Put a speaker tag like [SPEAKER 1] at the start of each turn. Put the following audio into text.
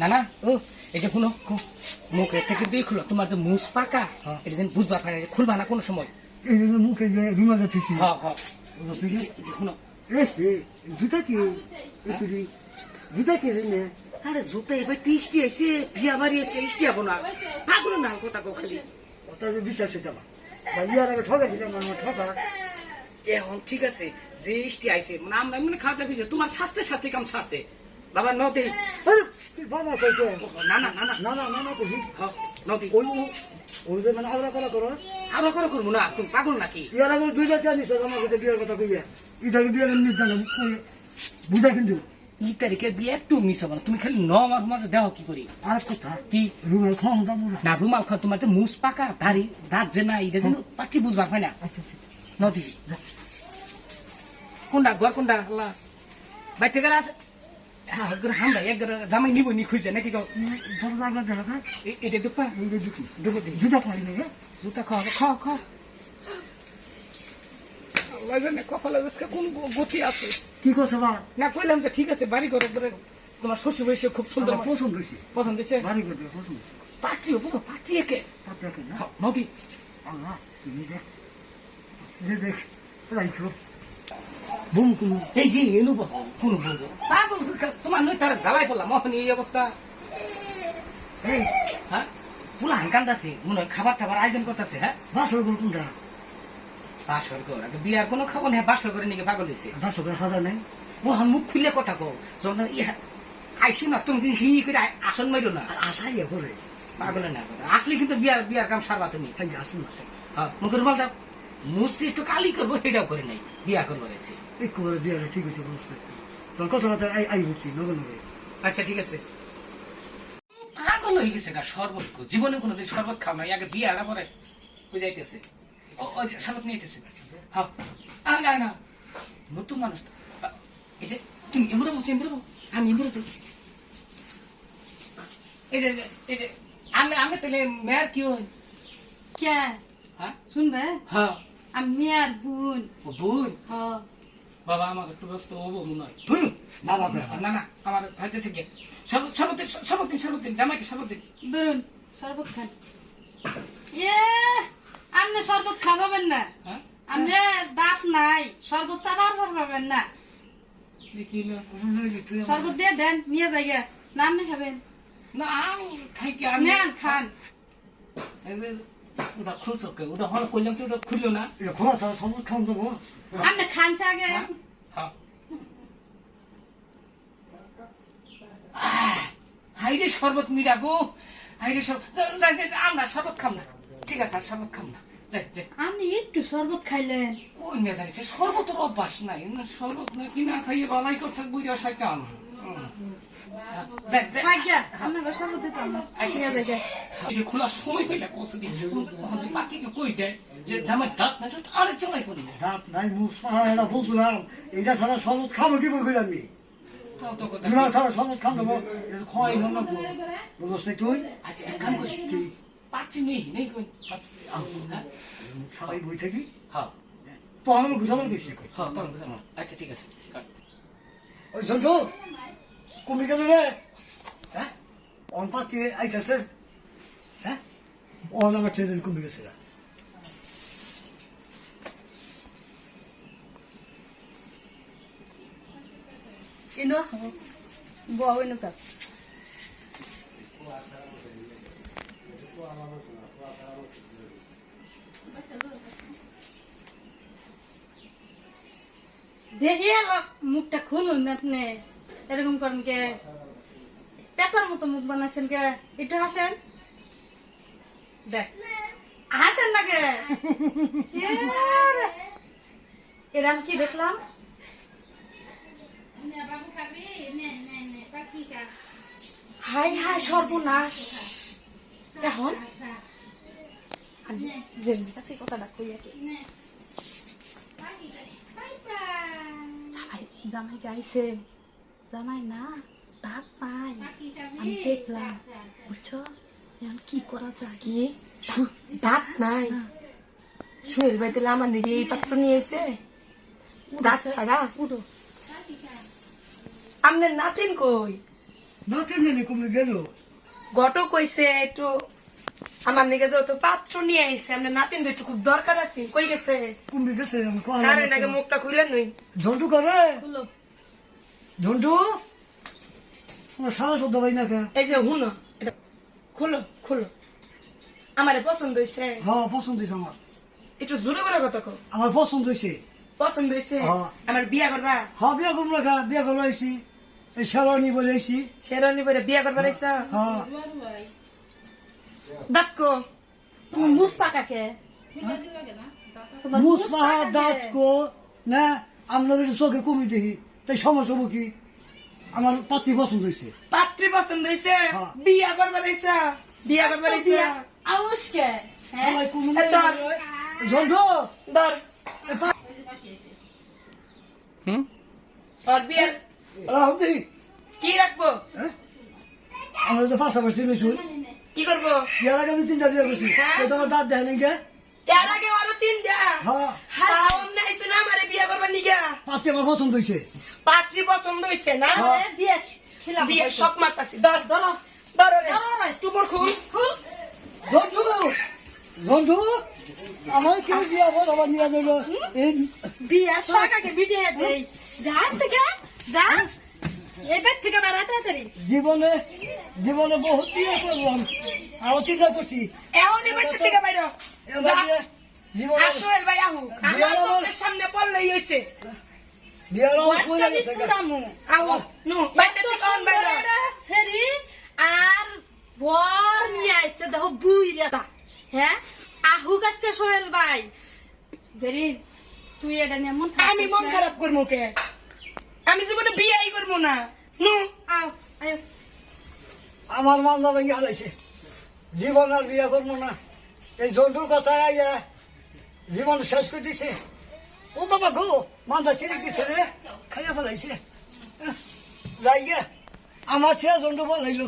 [SPEAKER 1] না না ও এই যে শুনো মুখ একটা কিন্তু খুলো তোমার যে মুস পাকা
[SPEAKER 2] হ্যাঁ।
[SPEAKER 1] এটা যেন বুঝবার পারে খুলবা না কোনো সময়?
[SPEAKER 2] এই যে মুখে যে রুমালে ফিসি
[SPEAKER 1] হ্যাঁ হ্যাঁ। শুনো।
[SPEAKER 2] জুতা কি? জুতা কি রে?
[SPEAKER 1] আরে জুতা এবার টিস্টি আইছে বিয়া বাড়ি আইছে টিস্টি হব না। পাগল না কথা কো খালি।
[SPEAKER 2] যে বিশ্বাস হচ্ছে আমার বা ইয়ার আগে ঠকাইছিলাম আমার ঠকা।
[SPEAKER 1] এখন ঠিক আছে যে ইস্টি আইছে মানে আমরা এমনি খাওয়া পিছে তোমার স্বাস্থ্যের সাথে কাম সারছে বাবা
[SPEAKER 2] নতি তুই বাবা কইতে
[SPEAKER 1] না না না না।
[SPEAKER 2] না না না কই?
[SPEAKER 1] হ্যাঁ নতি
[SPEAKER 2] ওই ওই যে মানে আওরা করা করো
[SPEAKER 1] আওরা করা করব না তুমি পাগল নাকি?
[SPEAKER 2] ইয়ার আমি দুইটা জানি সব আমার কাছে বিয়ের কথা কইয়া। ইটা বিয়ের নিজ জানো? বুঝা কিন্তু।
[SPEAKER 1] ই তারিখে বিয়ে একটু মিস হবে তুমি খালি ন মাস মাসে দেহ কি করি।
[SPEAKER 2] আর কথা?
[SPEAKER 1] কি?
[SPEAKER 2] রুমাল খাও
[SPEAKER 1] না রুমাল খাও তোমার তো মুস পাকা দাড়ি দাঁত যে না এটা পাখি বুঝবা হয় না। আচ্ছা, আচ্ছা। নদী। কোনটা ঘর কোনটা আল্লাহ। বাইতে গেলে আমরা এক জামাই নিব নি খুঁজছে নাকি এটা দুপা
[SPEAKER 2] জুতা খাই
[SPEAKER 1] জুতা খাওয়া খাওয়া খাওয়া কপালে কোন গতি আছে
[SPEAKER 2] কি করছ
[SPEAKER 1] না কইলাম যে ঠিক আছে বাড়ি ঘরে তোমার শ্বশুর হয়েছে খুব সুন্দর
[SPEAKER 2] পছন্দ হয়েছে
[SPEAKER 1] পছন্দ হয়েছে
[SPEAKER 2] বাড়ি ঘরে পছন্দ
[SPEAKER 1] পাত্রী পুরো পাত্রী একে
[SPEAKER 2] পাত্রী
[SPEAKER 1] একে নদী
[SPEAKER 2] আল্লাহ তুমি দেখ দেখ রাইখো বুম কুম
[SPEAKER 1] এই যে এনু কোন বলব? পাগল তোমার নই তার জ্বালাই পড়লাম মহনি এই অবস্থা।
[SPEAKER 2] এই
[SPEAKER 1] হ্যাঁ? পুলা হাঙ্কান্দাছে মনে হয় খাবার টাবার আয়োজন করতেছে হ্যাঁ?
[SPEAKER 2] বাসর গোল কোনটা?
[SPEAKER 1] বাসর আগে বিয়ার কোনো খাব না বাসর করে নিকে পাগল হয়েছে
[SPEAKER 2] বাসর করে সাজা নাই।
[SPEAKER 1] ও হান মুখ খুললে কথা কো যখন আইসি না তুমি হি করে আসন মাইরো না?
[SPEAKER 2] এ করে
[SPEAKER 1] পাগলে না আসলে কিন্তু বিয়ার বিয়ার কাম সারবা তুমি।
[SPEAKER 2] আসুন না
[SPEAKER 1] হ্যাঁ মুখের বলটা মুসলি একটু কালি করব সেটাও করে নাই। বিয়া করব গেছে
[SPEAKER 2] ঠিক আছে বুঝতে তোর কথা কথা আই আই বুঝছি নগে নগে
[SPEAKER 1] আচ্ছা ঠিক আছে। পাগল হয়ে গেছে গা শরবত জীবনে কোনোদিন শরবত খাও না আগে বিয়ে আনা পরে বুঝাইতেছে ও ও শরবত নিয়েছে হ্যাঁ। না না। নতুন মানুষ তো। এই যে তুমি এমরে বলছো এমরে আমি এমরে এই যে এই যে আমি আমি তাহলে মেয়ের কি হয়?
[SPEAKER 3] কে?
[SPEAKER 1] হ্যাঁ?
[SPEAKER 3] শুনবে?
[SPEAKER 1] হ্যাঁ।
[SPEAKER 3] আমি আর বোন।
[SPEAKER 1] ও বোন? বাবা আমার একটু ব্যস্ত হব মনে হয়। ধরু
[SPEAKER 2] না বাবা
[SPEAKER 1] না না। আমার হাতে থেকে। শরবত শরবত দিন, শরবত দিন শরবত দিন জামাইকে শরবত দিন
[SPEAKER 3] ধরুন শরবত খান। এ আপনি শরবত খাবাবেন না।
[SPEAKER 1] হ্যাঁ?
[SPEAKER 3] আপনি দাঁত নাই শরবত চাবার পারবেন না। শরবত দিয়ে দেন নিয়ে যাইয়া। না আপনি খাবেন।
[SPEAKER 1] না আমি খাইকে আমি
[SPEAKER 3] নেন খান।
[SPEAKER 1] ওটা খুলছো কে ওটা হল ওটা খুললো না
[SPEAKER 2] এটা খোলা দেবো
[SPEAKER 3] আপনি খানছে আগে
[SPEAKER 1] হাইরে শরবত মিরা গো হাইরে শরবত আমরা শরবত খাম না ঠিক আছে আর শরবত খাম না
[SPEAKER 3] আপনি একটু শরবত খাইলেন
[SPEAKER 1] ওই না জানিস শরবতের অভ্যাস নাই শরবত না কি না খাইয়ে বালাই করছে বুঝে শয়তান
[SPEAKER 3] হ্যাঁ, হ্যাঁ, হ্যাঁ,
[SPEAKER 1] আচ্ছা, আচ্ছা। খোলার সময় পাইলে কষ্ট নাই আরে চালাই
[SPEAKER 2] ছাড়া সবুজ খাব কি ছাড়া সবুজ খাম দেবো খোয়াই জন্য বুঝোস নাই তুই?
[SPEAKER 1] আচ্ছা পাচ্ছি নেই নেই কই?
[SPEAKER 2] সবাই বই থাকি?
[SPEAKER 1] হ্যাঁ।
[SPEAKER 2] তো আমার বুঝাবার বেশি
[SPEAKER 1] হ্যাঁ তোমার বুঝাবার আচ্ছা ঠিক আছে
[SPEAKER 2] ওই জন্য কমে গেল রে? হ্যাঁ? অন পাতি আইতেছে। হ্যাঁ? অন আমার ছেলে কমে গেছে।
[SPEAKER 3] ইনো বউ ইনো কা দেখিয়ে মুখটা খুলুন আপনি। এরকম করেন কে? পেশার মতো মুখ বানাইছেন কে? একটু হাসেন। দেখ। হাসেন না কে? এরম কি দেখলাম? হাই হাই, সর্বনাশ। এখন? জামাই যাইছে জামাই না দাঁত নাই আমি দেখলাম বুঝছ? এখন কি করা যায়?
[SPEAKER 4] কি? দাঁত নাই। সুয়েল ভাই তাহলে আমার দিকে এই পাত্র নিয়ে এসে দাঁত ছাড়া?
[SPEAKER 3] পুরো।
[SPEAKER 4] আপনার নাটেন কই?
[SPEAKER 2] জানি কমে গেল।
[SPEAKER 4] ঘটক কইছে একটু আমার নিকে যেহেতু পাত্র নিয়ে আইছে আমরা নাতিন একটু খুব দরকার আছে কই গেছে?
[SPEAKER 2] কমে গেছে আমি
[SPEAKER 4] আরে নাকি মুখটা খুলে নই।
[SPEAKER 2] ঝন্টু করে?
[SPEAKER 3] খুলো।
[SPEAKER 2] ঝন্টু আমার শব্দ ভাই না
[SPEAKER 4] এই যে হুনো এটা খুলো খুলো। আমারে পছন্দ হইছে।
[SPEAKER 2] হ্যাঁ পছন্দ হয়েছে আমার।
[SPEAKER 4] একটু জোরে করে কথা কো
[SPEAKER 2] আমার পছন্দ হয়েছে
[SPEAKER 4] পছন্দ হইছে?
[SPEAKER 2] হ্যাঁ।
[SPEAKER 4] আমার বিয়া করবা?
[SPEAKER 2] হ্যাঁ বিয়া করব রাখা বিয়া করব আইসি এই শেরওয়ানি বলে আইসি
[SPEAKER 4] শেরানি পরে বিয়া করবা রাইছ
[SPEAKER 2] হ্যাঁ।
[SPEAKER 4] দেখো
[SPEAKER 3] তুমি মুস পাকাকে তোমার
[SPEAKER 2] মুস পাহা দাঁত কো? না একটু চোখে কমি দেখি। তাই সমস্যা হব কি? আমার পাত্রী পছন্দ হয়েছে।
[SPEAKER 4] পাত্রী পছন্দ হইছে
[SPEAKER 2] হ্যাঁ।
[SPEAKER 4] বিয়া করবা রাইছ বিয়া করবা
[SPEAKER 3] তো
[SPEAKER 4] রাইছ
[SPEAKER 3] বিয়া আউসকে হ্যাঁ।
[SPEAKER 2] আমার কোনো
[SPEAKER 4] ধর। ধর
[SPEAKER 1] হুম?
[SPEAKER 4] আর বিয়া।
[SPEAKER 2] রাহুল
[SPEAKER 4] কি রাখব?
[SPEAKER 2] আমরা যে পাশাপাশি লইছুন
[SPEAKER 4] কি করব?
[SPEAKER 2] ইয়ার আগে আমি তিনটা বিয়ে করছি।
[SPEAKER 4] হ্যাঁ?
[SPEAKER 2] তোমার দাঁত দেখেন গে
[SPEAKER 4] এর আগে আরও তিনটা।
[SPEAKER 2] হ্যাঁ
[SPEAKER 4] তাও অমনে আইছো না আমারে বিয়া করবা নিগা
[SPEAKER 2] পাত্রী আমার পছন্দ হয়েছে
[SPEAKER 4] পাত্রী পছন্দ হইছে না?
[SPEAKER 2] হ্যাঁ।
[SPEAKER 3] বিয়ে খেলাম
[SPEAKER 4] বিয়ে শখ মারতাছি। ধর।
[SPEAKER 3] ধরো
[SPEAKER 4] ধর। রে।
[SPEAKER 3] ধরো রে।
[SPEAKER 4] টুপর খুল
[SPEAKER 3] খুল
[SPEAKER 2] ঝন্টু ঝন্টু আমার কেউ বিয়ে আবার আবার নিয়ে নিল এই
[SPEAKER 3] বিয়া শাকাকে বিটিয়ে দেই যা থেকে যা। এবার থেকে বেড়া তাড়াতাড়ি।
[SPEAKER 2] জীবনে জীবনে বহুত বিয়ে করলাম। আরও চিন্তা করছি।
[SPEAKER 4] এখন এবার থেকে বাইর ভাই আহু আমার চোখের সামনে পড়লেই হইছে।
[SPEAKER 3] আর বর নিয়ে আইছে দেখো হ্যাঁ? আহু গাছকে সোহেল ভাই। জেরি তুই এটা নিয়ে মন খারাপ
[SPEAKER 4] আমি
[SPEAKER 3] করিস
[SPEAKER 4] মন খারাপ করব কে? আমি জীবনে বিয়াই করব না। নু।
[SPEAKER 3] আও
[SPEAKER 2] আমার ভেঙে হারাইছে। জীবন আর বিয়ে করব না। এই জন্তুর কথা আইয়া জীবন শেষ করে দিছে ও বাবা গো মান্দা ছিঁড়ে দিছে রে। খাইয়া ফেলাইছে। যাই গে আমার সে জন্তু বলাইলো